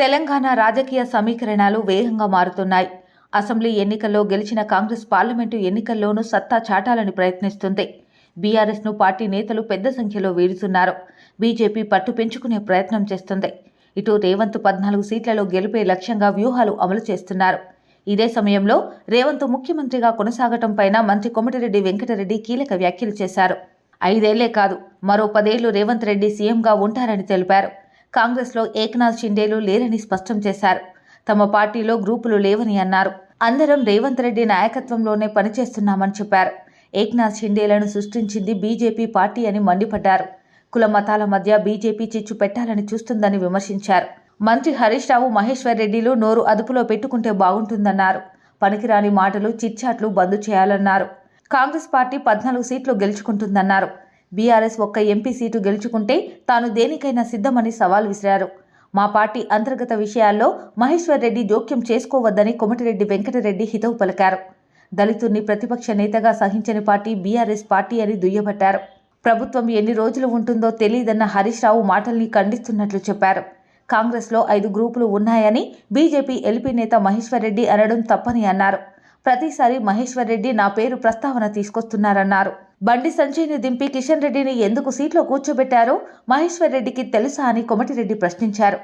తెలంగాణ రాజకీయ సమీకరణాలు వేగంగా మారుతున్నాయి. అసెంబ్లీ ఎన్నికల్లో గెలిచిన కాంగ్రెస్ పార్లమెంటు ఎన్నికల్లోనూ సత్తా చాటాలని ప్రయత్నిస్తుంది. బీఆర్ఎస్ను పార్టీ నేతలు పెద్ద సంఖ్యలో వీడుతున్నారు. బీజేపీ పట్టు పెంచుకునే ప్రయత్నం చేస్తుంది. ఇటు రేవంత్ పద్నాలుగు సీట్లలో గెలిపే లక్ష్యంగా వ్యూహాలు అమలు చేస్తున్నారు. ఇదే సమయంలో రేవంత్ ముఖ్యమంత్రిగా కొనసాగటం పైన మంత్రి కొమటిరెడ్డి వెంకటరెడ్డి కీలక వ్యాఖ్యలు చేశారు. ఐదేళ్ళే కాదు మరో పదేళ్ళు రేవంత్ రెడ్డి సీఎంగా ఉంటారని తెలిపారు. కాంగ్రెస్లో ఏకనాథ్ షిండేలు లేరని స్పష్టం చేశారు. తమ పార్టీలో గ్రూపులు లేవని అన్నారు. అందరం రేవంత్ రెడ్డి నాయకత్వంలోనే పనిచేస్తున్నామని చెప్పారు. ఏక్నాథ్ షిండేలను సృష్టించింది బీజేపీ పార్టీ అని మండిపడ్డారు. కుల మతాల మధ్య బీజేపీ చిచ్చు పెట్టాలని చూస్తుందని విమర్శించారు. మంత్రి హరీష్ రావు మహేశ్వర్ రెడ్డిలు నోరు అదుపులో పెట్టుకుంటే బాగుంటుందన్నారు. పనికిరాని మాటలు చిట్చాట్లు బంద్ చేయాలన్నారు. కాంగ్రెస్ పార్టీ పద్నాలుగు సీట్లు గెలుచుకుంటుందన్నారు. బీఆర్ఎస్ ఒక్క ఎంపీ సీటు గెలుచుకుంటే తాను దేనికైనా సిద్ధమని సవాల్ విసిరారు. మా పార్టీ అంతర్గత విషయాల్లో మహేశ్వర్ రెడ్డి జోక్యం చేసుకోవద్దని కొమటిరెడ్డి వెంకటరెడ్డి హితవు పలికారు. దళితుల్ని ప్రతిపక్ష నేతగా సహించని పార్టీ బీఆర్ఎస్ పార్టీ అని దుయ్యబట్టారు. ప్రభుత్వం ఎన్ని రోజులు ఉంటుందో తెలియదన్న హరీష్ రావు మాటల్ని ఖండిస్తున్నట్లు చెప్పారు. కాంగ్రెస్లో ఐదు గ్రూపులు ఉన్నాయని బీజేపీ ఎల్పీ నేత మహేశ్వర్ రెడ్డి అనడం తప్పని అన్నారు. ప్రతిసారి మహేశ్వర్ రెడ్డి నా పేరు ప్రస్తావన తీసుకొస్తున్నారన్నారు. బండి సంజయ్ని దింపి కిషన్ రెడ్డిని ఎందుకు సీట్లో కూర్చోబెట్టారో మహేశ్వర్ రెడ్డికి తెలుసా అని కొమటిరెడ్డి ప్రశ్నించారు.